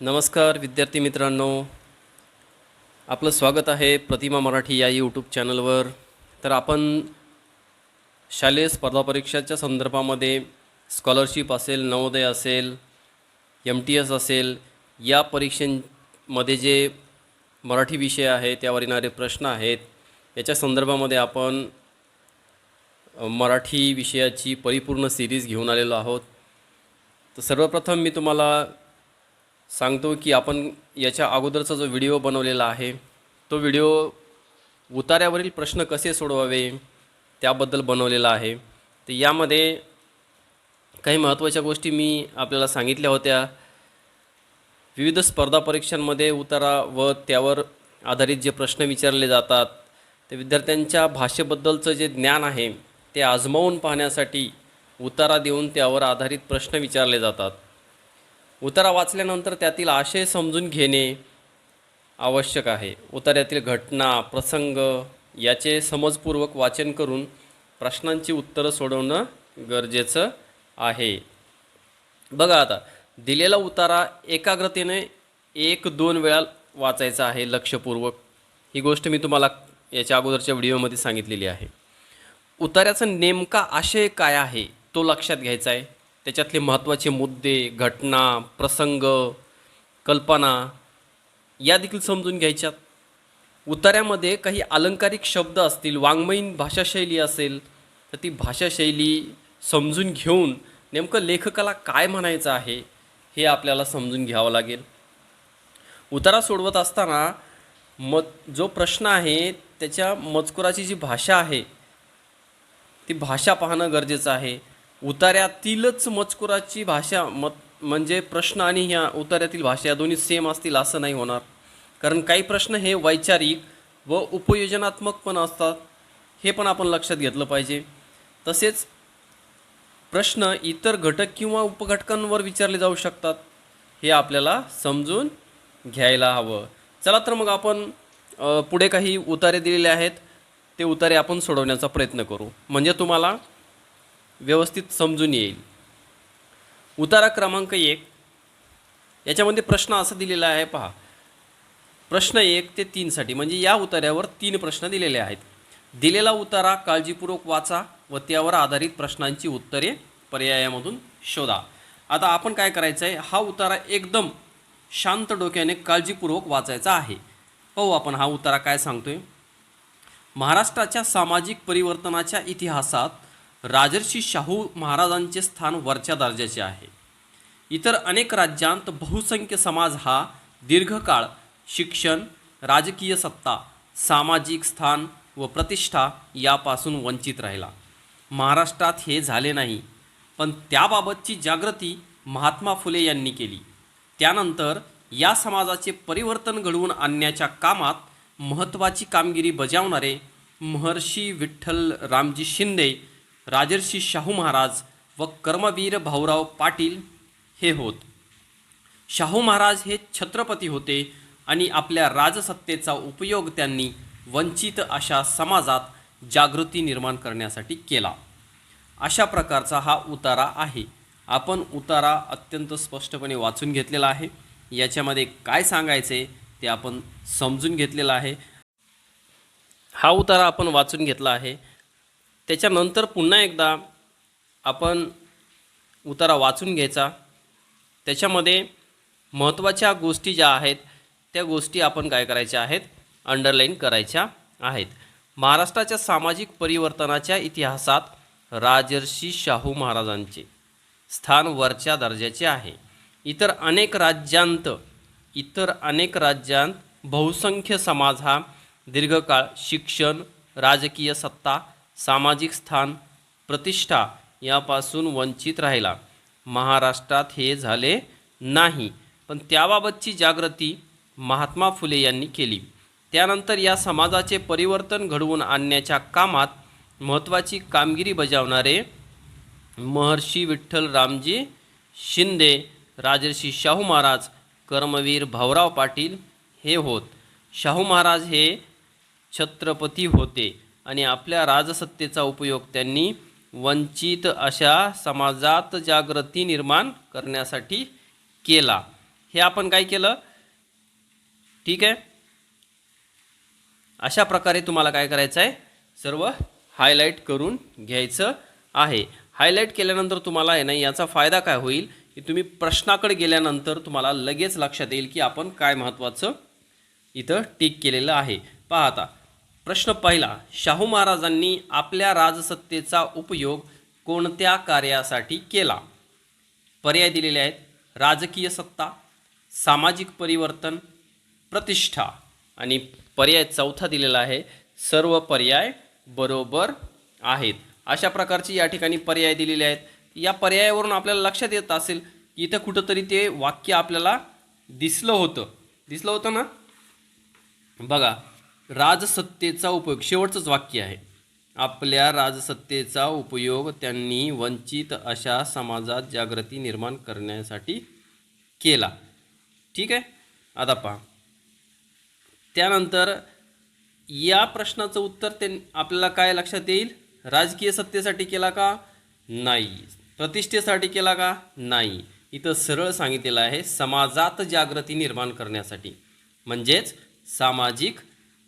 नमस्कार विद्यार्थी मित्रांनो. आपलं स्वागत आहे प्रतिमा मराठी या यूट्यूब चॅनलवर. तर आपण शालेय स्पर्धा परीक्षाच्या संदर्भामध्ये स्कॉलरशिप असेल नवोदय असेल एम टी एस असेल या परीक्षेमध्ये जे मराठी विषय आहे त्यावर येणारे प्रश्न आहेत याच्या संदर्भामध्ये आपण मराठी विषयाची परिपूर्ण सिरीज घेऊन आलेलो आहोत. तर सर्वप्रथम मी तुम्हाला सांगतो की आपण याच्या अगोदरचा जो व्हिडिओ बनवलेला आहे तो व्हिडिओ उतार्यावरील प्रश्न कसे सोडवावे त्याबद्दल बनवलेला आहे. तर यामध्ये काही महत्त्वाच्या गोष्टी मी आपल्याला सांगितल्या होत्या. विविध स्पर्धा परीक्षांमध्ये उतारा व त्यावर आधारित जे प्रश्न विचारले जातात ते विद्यार्थ्यांच्या भाषेबद्दलचं जे ज्ञान आहे ते आजमावून पाहण्यासाठी उतारा देऊन त्यावर आधारित प्रश्न विचारले जातात. उतारा वाचल्यानंतर त्यातील आशय समजून घेणे आवश्यक आहे. उतार्यातील घटना प्रसंग याचे समजपूर्वक वाचन करून प्रश्नांची उत्तरं सोडवणं गरजेचं आहे. बघा आता दिलेला उतारा एकाग्रतेने एक दोन वेळा वाचायचा आहे लक्षपूर्वक. ही गोष्ट मी तुम्हाला याच्या अगोदरच्या व्हिडिओमध्ये सांगितलेली आहे. उतार्याचा नेमका आशय काय आहे तो लक्षात घ्यायचा आहे. त्याच्यातले महत्त्वाचे मुद्दे घटना प्रसंग कल्पना या देखील समजून घ्यायच्यात. उतार्यामध्ये काही अलंकारिक शब्द असतील वाङ्मयीन भाषाशैली असेल तर ती भाषाशैली समजून घेऊन नेमकं लेखकाला काय म्हणायचं आहे हे आपल्याला समजून घ्यावं लागेल. उतारा सोडवत असताना म जो प्रश्न आहे त्याच्या मजकुराची जी भाषा आहे ती भाषा पाहणं गरजेचं आहे. उतार्यातीलच मजकुराची भाषा मत म्हणजे प्रश्न आणि ह्या उतार्यातील भाषा या दोन्ही सेम असतील असं नाही होणार. कारण काही प्रश्न हे वैचारिक व उपयोजनात्मक पण असतात हे पण आपण लक्षात घेतलं पाहिजे. तसेच प्रश्न इतर घटक किंवा उपघटकांवर विचारले जाऊ शकतात हे आपल्याला समजून घ्यायला हवं. चला तर मग आपण पुढे काही उतारे दिलेले आहेत ते उतारे आपण सोडवण्याचा प्रयत्न करू. म्हणजे तुम्हाला व्यवस्थित समजून येईल. उतारा क्रमांक एक. याच्यामध्ये प्रश्न असा दिलेला आहे पहा. प्रश्न एक ते तीनसाठी म्हणजे या उतार्यावर तीन प्रश्न दिलेले आहेत. दिलेला उतारा काळजीपूर्वक वाचा व त्यावर आधारित प्रश्नांची उत्तरे पर्यायामधून शोधा. आता आपण काय करायचं आहे हा उतारा एकदम शांत डोक्याने काळजीपूर्वक वाचायचा आहे. पाहू आपण हा उतारा काय सांगतोय. महाराष्ट्राच्या सामाजिक परिवर्तनाच्या इतिहासात राजर्षी शाहू महाराजांचे स्थान वरच्या दर्जाचे आहे. इतर अनेक राज्यांत बहुसंख्य समाज हा दीर्घकाळ शिक्षण राजकीय सत्ता सामाजिक स्थान व प्रतिष्ठा यापासून वंचित राहिला. महाराष्ट्रात हे झाले नाही पण त्याबाबतची जागृती महात्मा फुले यांनी केली. त्यानंतर या समाजाचे परिवर्तन घडवून आणण्याच्या कामात महत्त्वाची कामगिरी बजावणारे महर्षी विठ्ठल रामजी शिंदे राजर्षी शाहू महाराज व कर्मवीर भाऊराव पाटील हे होत. शाहू महाराज हे छत्रपती होते आणि आपल्या राजसत्तेचा उपयोग त्यांनी वंचित अशा समाजात जागृती निर्माण करण्यासाठी केला. अशा प्रकारचा हा उतारा आहे. आपण उतारा अत्यंत स्पष्टपणे वाचून घेतलेला आहे. याच्यामध्ये काय सांगायचे ते आपण समजून घेतलेलं आहे. हा उतारा आपण वाचून घेतला आहे. त्याच्यानंतर पुन्हा एकदा आपण उतारा वाचून घ्यायचा. त्याच्यामध्ये महत्त्वाच्या गोष्टी ज्या आहेत त्या गोष्टी आपण काय करायच्या आहेत? अंडरलाईन करायच्या आहेत. महाराष्ट्राच्या सामाजिक परिवर्तनाच्या इतिहासात राजर्षी शाहू महाराजांचे स्थान वरच्या दर्जाचे आहे. इतर अनेक राज्यांत इतर अनेक राज्यांत बहुसंख्य समाज हा दीर्घकाळ शिक्षण राजकीय सत्ता सामाजिक स्थान प्रतिष्ठा यापासून वंचित राहिला. महाराष्ट्रात हे झाले नाही पण त्याबाबतची जागृती महात्मा फुले यांनी केली. त्यानंतर या समाजाचे परिवर्तन घडवून आणण्याच्या कामात महत्त्वाची कामगिरी बजावणारे महर्षी विठ्ठल रामजी शिंदे राजर्षी शाहू महाराज कर्मवीर भाऊराव पाटील हे होत. शाहू महाराज हे छत्रपती होते. आणि आपल्या राजसत्तेचा उपयोग त्यांनी वंचित अशा समाजात जागृती निर्माण करण्यासाठी केला. हे आपण काय केलं? ठीक आहे? अशा प्रकारे तुम्हाला काय करायचं आहे सर्व हायलाईट करून घ्यायचं आहे. हायलाईट केल्यानंतर तुम्हाला आहे ना याचा फायदा काय होईल? की तुम्ही प्रश्नाकडे गेल्यानंतर तुम्हाला लगेच लक्षात येईल की आपण काय महत्त्वाचं इथं टिक केलेलं आहे. पाहता प्रश्न पहिला शाहू महाराजांनी आपल्या राजसत्तेचा उपयोग कोणत्या कार्यासाठी केला? पर्याय दिलेले आहेत राजकीय सत्ता सामाजिक परिवर्तन प्रतिष्ठा. आणि पर्याय चौथा दिलेला आहे सर्व पर्याय बरोबर आहेत. अशा प्रकारची या ठिकाणी पर्याय दिलेले आहेत. या पर्यायावरून आपल्याला लक्षात येत असेल की इथं कुठंतरी ते वाक्य आपल्याला दिसलं होतं. दिसलं होतं ना? बघा राजसत्तेचा उपयोग शेवटचंच वाक्य आहे. आपल्या राजसत्तेचा उपयोग त्यांनी वंचित अशा समाजात जागृती निर्माण करण्यासाठी केला. ठीक आहे? आता पहा. त्यानंतर या प्रश्नाचं उत्तर ते आपल्याला काय लक्षात येईल? राजकीय सत्तेसाठी केला का? नाही. प्रतिष्ठेसाठी केला का? नाही. इथं सरळ सांगितलेलं आहे समाजात जागृती निर्माण करण्यासाठी. म्हणजेच सामाजिक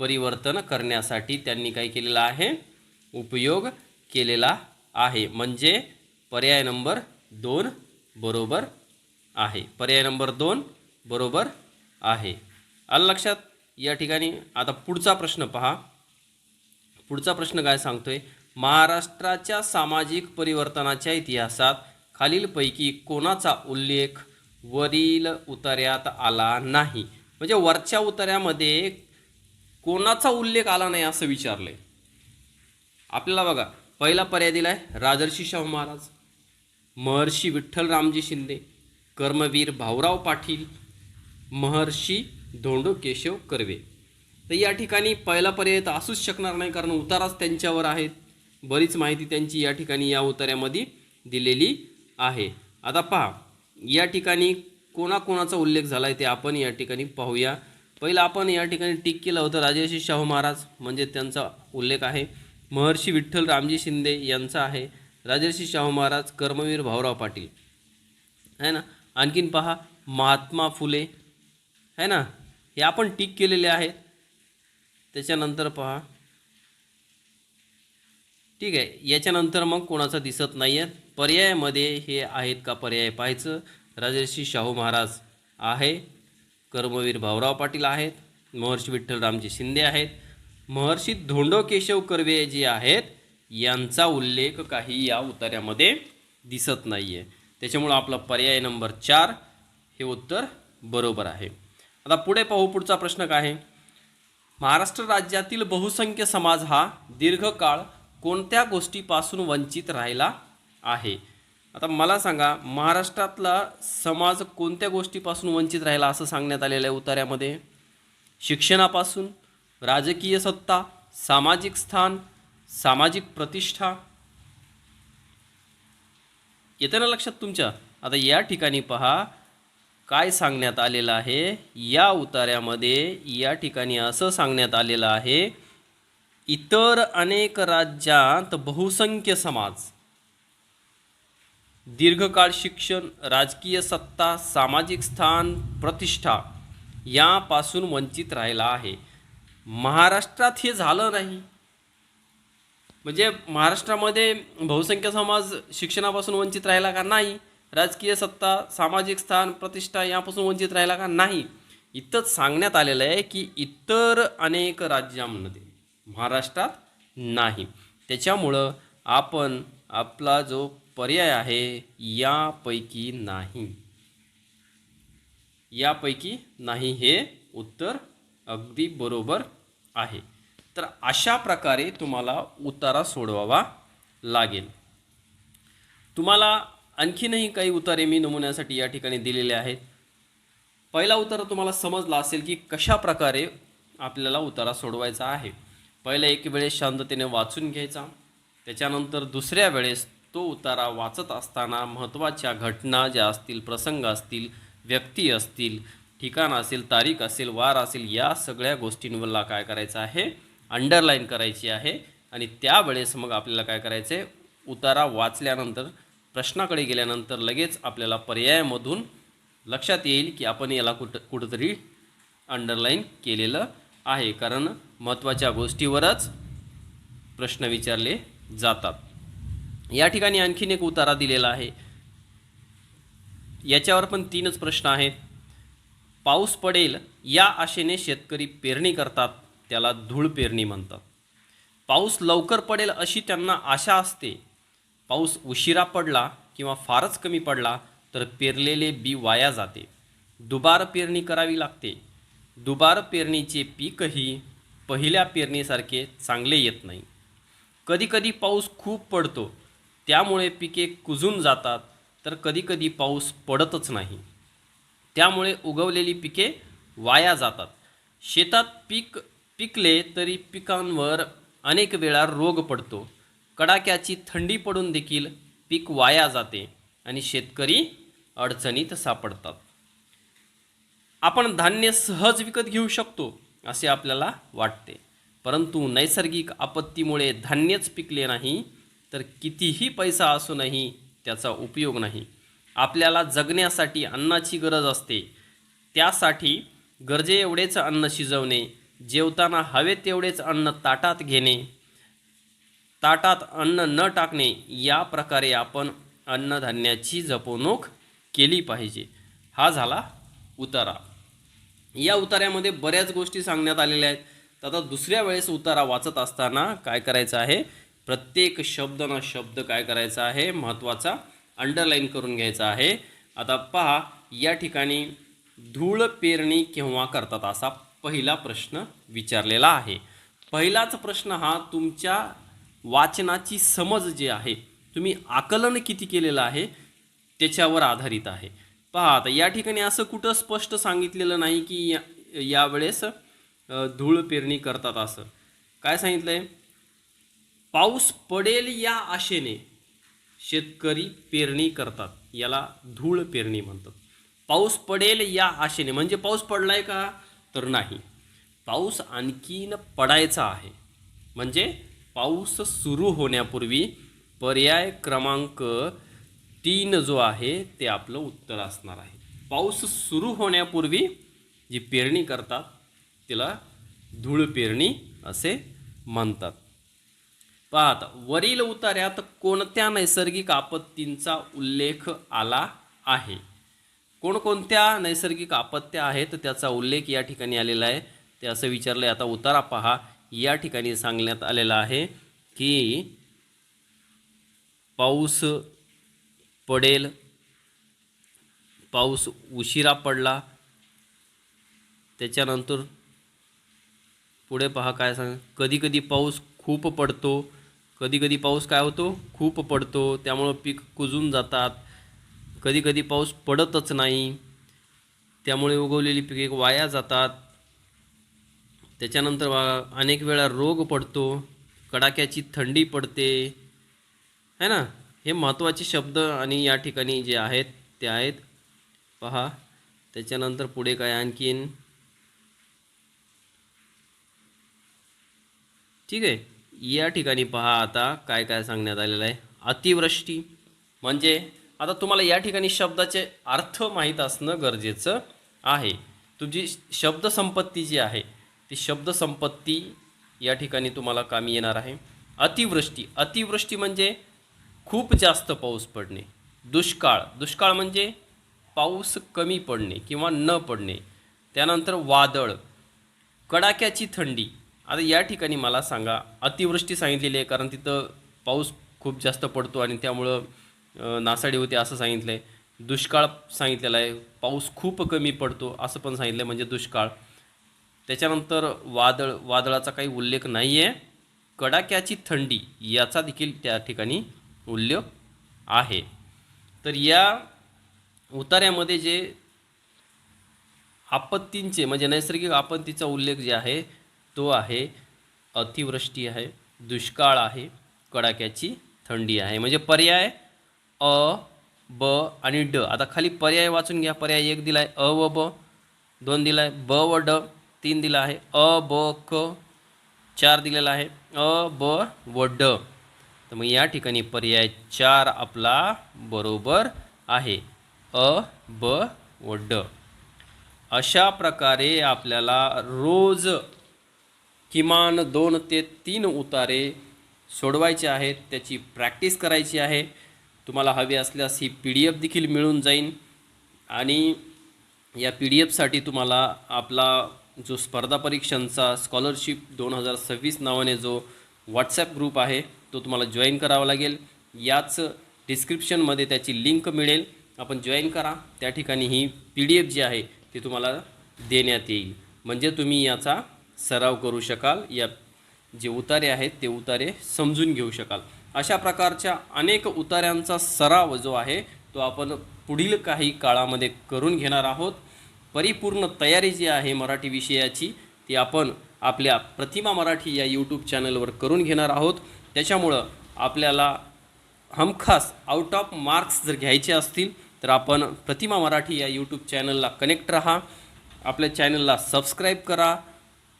परिवर्तन करण्यासाठी त्यांनी काय केलेलं आहे? उपयोग केलेला आहे. म्हणजे पर्याय नंबर दोन बरोबर आहे. पर्याय नंबर दोन बरोबर आहे. आलं लक्षात? या ठिकाणी आता पुढचा प्रश्न पहा. पुढचा प्रश्न काय सांगतोय? महाराष्ट्राच्या सामाजिक परिवर्तनाच्या इतिहासात खालीलपैकी कोणाचा उल्लेख वरील उतार्यात आला नाही? म्हणजे वरच्या उतार्यामध्ये कोणाचा उल्लेख आला नाही असं विचारलंय? आपल्याला बघा पहिला पर्याय दिलाय राजर्षी शाहू महाराज महर्षी विठ्ठल रामजी शिंदे कर्मवीर भाऊराव पाटील महर्षी धोंडो केशव कर्वे. तर या ठिकाणी पहिला पर्याय तर असूच शकणार नाही कारण उताराच त्यांच्यावर आहेत. बरीच माहिती त्यांची या ठिकाणी या उतार्यामध्ये दिलेली आहे. आता पहा या ठिकाणी कोणाकोणाचा उल्लेख झाला आहे ते आपण या ठिकाणी पाहूया. पहिलं आपण या ठिकाणी टिक केलं होतं राजर्षी शाहू महाराज म्हणजे त्यांचा उल्लेख आहे. महर्षी विठ्ठल रामजी शिंदे यांचा आहे. राजर्षी शाहू महाराज कर्मवीर भाऊराव पाटील. आहे ना? आणखीन पहा महात्मा फुले. आहे ना? हे आपण टिक केलेले आहेत. त्याच्यानंतर पहा. ठीक आहे. याच्यानंतर मग कोणाचं दिसत नाही आहेत पर्यायामध्ये हे आहेत का पर्याय पाहायचं. राजर्षी शाहू महाराज आहे. कर्मवीर भाऊराव पाटील आहेत महर्षी विठ्ठल रामजी शिंदे आहेत महर्षी धोंडो केशव कर्वे जे आहेत यांचा उल्लेख काही या उतार्यामध्ये दिसत नाही आहे त्याच्यामुळं आपला पर्याय नंबर चार हे उत्तर बरोबर आहे. आता पुढे पाहू पुढचा प्रश्न काय आहे? महाराष्ट्र राज्यातील बहुसंख्य समाज हा दीर्घकाळ कोणत्या गोष्टीपासून वंचित राहिला आहे? आता मला सांगा महाराष्ट्रातला समाज कोणत्या गोष्टीपासून वंचित राहिला असं सांगण्यात आलेलं आहे उतार्यामध्ये? शिक्षणापासून राजकीय सत्ता सामाजिक स्थान सामाजिक प्रतिष्ठा? येतं ना लक्षात तुमच्या? आता या ठिकाणी पहा काय सांगण्यात आलेलं आहे? या उतार्यामध्ये या ठिकाणी असं सांगण्यात आलेलं आहे इतर अनेक राज्यात बहुसंख्य समाज दीर्घकाळ शिक्षण राजकीय सत्ता सामाजिक स्थान प्रतिष्ठा यापासून वंचित राहिला आहे. महाराष्ट्रात हे झालं नाही. म्हणजे महाराष्ट्रामध्ये बहुसंख्य समाज शिक्षणापासून वंचित राहिला का नाही? राजकीय सत्ता सामाजिक स्थान प्रतिष्ठा यापासून वंचित राहिला का नाही? इथंच सांगण्यात आलेलं आहे की इतर अनेक राज्यांमध्ये महाराष्ट्रात नाही. त्याच्यामुळं आपण आपला जो पर्याय आहे यापैकी नाही. यापैकी नाही हे उत्तर अगदी बरोबर आहे. तर अशा प्रकारे तुम्हाला उतारा सोडवावा लागेल. तुम्हाला आणखीनही काही उतारे मी नमुन्यासाठी या ठिकाणी दिलेले आहेत. पहिला उतारा तुम्हाला समजला असेल की कशा प्रकारे आपल्याला उतारा सोडवायचा आहे. पहिला एक वेळेस शांततेने वाचून घ्यायचा त्याच्यानंतर दुसऱ्या वेळेस तो उतारा वाचत असताना महत्त्वाच्या घटना ज्या असतील प्रसंग असतील व्यक्ती असतील ठिकाण असेल तारीख असेल वार असेल या सगळ्या गोष्टींवरला काय करायचं आहे? अंडरलाईन करायची आहे. आणि त्यावेळेस मग आपल्याला काय करायचं आहे उतारा वाचल्यानंतर प्रश्नाकडे गेल्यानंतर लगेच आपल्याला पर्यायामधून लक्षात येईल की आपण याला कुठं कुठंतरी अंडरलाईन केलेलं आहे. कारण महत्त्वाच्या गोष्टीवरच प्रश्न विचारले जातात. या ठिकाणी आणखीन एक उतारा दिलेला आहे. याच्यावर पण तीनच प्रश्न आहेत. पाऊस पडेल या आशेने शेतकरी पेरणी करतात त्याला धूळ पेरणी म्हणतात. पाऊस लवकर पडेल अशी त्यांना आशा असते. पाऊस उशिरा पडला किंवा फारच कमी पडला तर पेरलेले बी वाया जाते. दुबार पेरणी करावी लागते. दुबार पेरणीचे पीकही पहिल्या पेरणीसारखे चांगले येत नाही. कधीकधी पाऊस खूप पडतो त्यामुळे पिके कुजून जातात तर कधीकधी पाऊस पडतच नाही. त्यामुळे उगवलेली पिके वाया जातात. शेतात पीक पिकले तरी पिकांवर अनेक वेळा रोग पडतो. कडाक्याची थंडी पडून देखील पीक वाया जाते आणि शेतकरी अडचणीत सापडतात. आपण धान्य सहज विकत घेऊ शकतो असे आपल्याला वाटते. परंतु नैसर्गिक आपत्तीमुळे धान्यच पिकले नाही तर कितीही पैसा असूनही त्याचा उपयोग नाही. आपल्याला जगण्यासाठी अन्नाची गरज असते. त्यासाठी गरजे एवढेच अन्न शिजवणे जेवताना हवे तेवढेच अन्न ताटात घेणे ताटात अन्न न टाकणे या प्रकारे आपण अन्नधान्याची जपवणूक केली पाहिजे. हा झाला उतारा. या उतार्यामध्ये बऱ्याच गोष्टी सांगण्यात आलेल्या आहेत. तर आता दुसऱ्या वेळेस उतारा वाचत असताना काय करायचं आहे? प्रत्येक शब्द ना शब्द काय करायचा आहे? महत्त्वाचा अंडरलाईन करून घ्यायचा आहे. आता पहा या ठिकाणी धूळ पेरणी केव्हा करतात असा पहिला प्रश्न विचारलेला आहे. पहिलाच प्रश्न हा तुमच्या वाचनाची समज जी आहे तुम्ही आकलन किती केलेलं आहे त्याच्यावर आधारित आहे. पहा आता या ठिकाणी असं कुठं स्पष्ट सांगितलेलं नाही की या यावेळेस धूळ पेरणी करतात असं. काय सांगितलं आहे पाऊस पडेल या आशेने शेतकरी पेरणी करतात. याला धूळ पेरणी म्हणतात. पाऊस पडेल या आशेने. म्हणजे पाऊस पडलाय का? तर नाही. पाऊस आणखीन पडायचा आहे. म्हणजे पाऊस सुरू होण्यापूर्वी पर्याय क्रमांक तीन जो आहे ते आपलं उत्तर असणार आहे. पाऊस सुरू होण्यापूर्वी जी पेरणी करतात तिला धूळ पेरणी असे म्हणतात. पाहत. वरील उतार्यात कोणत्या नैसर्गिक आपत्तींचा उल्लेख आला आहे? कोणकोणत्या नैसर्गिक आपत्त्या आहेत त्याचा उल्लेख या ठिकाणी आलेला आहे? ते असं विचारलं आहे आता उतारा पहा. या ठिकाणी सांगण्यात आलेला आहे की पाऊस पडेल पाऊस उशिरा पडला. त्याच्यानंतर पुढे पहा काय सांग. कधी कधी पाऊस खूप पडतो कधी कधी पाऊस काय होतो? खूप पडतो. त्यामुळं पीक कुजून जातात. कधी कधी पाऊस पडतच नाही. त्यामुळे उगवलेली पिके वाया जातात. त्याच्यानंतर अनेक वेळा रोग पडतो. कडाक्याची थंडी पडते. है ना? हे महत्त्वाचे शब्द आणि या ठिकाणी जे आहेत ते आहेत. पहा. त्याच्यानंतर पुढे काय आणखीन? ठीक आहे. या ठिकाणी पहा आता काय काय सांगण्यात आलेलं आहे. अतिवृष्टी म्हणजे आता तुम्हाला या ठिकाणी शब्दाचे अर्थ माहीत असणं गरजेचं आहे. तुझी शब्दसंपत्ती जी आहे ती शब्दसंपत्ती या ठिकाणी तुम्हाला कामी येणार आहे. अतिवृष्टी अतिवृष्टी म्हणजे खूप जास्त पाऊस पडणे दुष्काळ. दुष्काळ म्हणजे पाऊस कमी पडणे किंवा न पडणे त्यानंतर वादळ कडाक्याची थंडी आता या ठिकाणी मला सांगा अतिवृष्टी सांगितलेली आहे कारण तिथं पाऊस खूप जास्त पडतो आणि त्यामुळं नासाडी होते असं सांगितलं आहे दुष्काळ सांगितलेला आहे. पाऊस खूप कमी पडतो असं पण सांगितलं आहे म्हणजे दुष्काळ. त्याच्यानंतर वादळ वादळाचा काही उल्लेख नाही आहे कडाक्याची थंडी याचा देखील त्या ठिकाणी उल्लेख आहे. तर या उतार्यामध्ये जे आपत्तींचे म्हणजे नैसर्गिक आपत्तीचा उल्लेख जे आहे तो आहे अतिवृष्टी आहे दुष्काळ आहे कडाक्याची थंडी आहे. म्हणजे पर्याय अ ब आणि ड. आता खाली पर्याय वाचून घ्या. पर्याय एक दिला आहे अ व ब दोन दिला आहे ब व ड तीन दिला आहे अ ब क चार दिलेला आहे अ ब व ड. तर मग या ठिकाणी पर्याय चार आपला बरोबर आहे. अ ब व ड. अशा प्रकारे आपल्याला रोज किमान दोन ते तीन उतारे सोडवायचे आहेत त्याची प्रॅक्टिस करायची आहे. तुम्हाला हवी असल्यास ही पी डी एफ देखील मिळून जाईल आणि या पी डी एफसाठी तुम्हाला आपला जो स्पर्धा परीक्षांचा स्कॉलरशिप दोन हजार सव्वीस नावाने जो व्हॉट्सॲप ग्रुप आहे तो तुम्हाला जॉईन करावा लागेल. याच डिस्क्रिप्शनमध्ये त्याची लिंक मिळेल. आपण जॉईन करा. त्या ठिकाणी ही पी डी एफ जी आहे ती तुम्हाला देण्यात येईल. म्हणजे तुम्ही याचा सराव करू शकाल या जे उतारे आहेत ते उतारे समजून घेऊ शकाल. अशा प्रकारच्या अनेक उतार्यांचा सराव जो आहे तो आपण पुढील काही काळामध्ये करून घेणार आहोत. परिपूर्ण तयारी जी आहे मराठी विषयाची ती आपण आपल्या प्रतिमा मराठी या यूट्यूब चॅनलवर करून घेणार आहोत. त्याच्यामुळं आपल्याला हमखास आउट ऑफ मार्क्स जर घ्यायचे असतील तर आपण प्रतिमा मराठी या यूट्यूब चॅनलला कनेक्ट राहा. आपल्या चॅनलला सबस्क्राईब करा.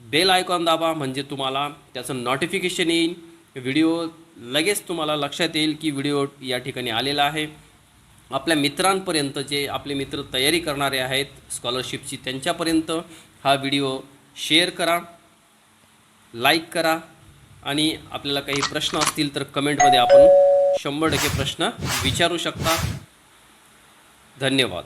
बेल आयकॉन दाबा म्हणजे तुम्हाला त्याचं नोटिफिकेशन येईल. व्हिडिओ लगेच तुम्हाला लक्षात येईल की व्हिडिओ या ठिकाणी आलेला आहे. आपल्या मित्रांपर्यंत जे आपले मित्र तयारी करणारे आहेत स्कॉलरशिपची त्यांच्यापर्यंत हा व्हिडिओ शेअर करा लाईक करा आणि आपल्याला काही प्रश्न असतील तर कमेंटमध्ये आपण शंभर टक्के प्रश्न विचारू शकता. धन्यवाद.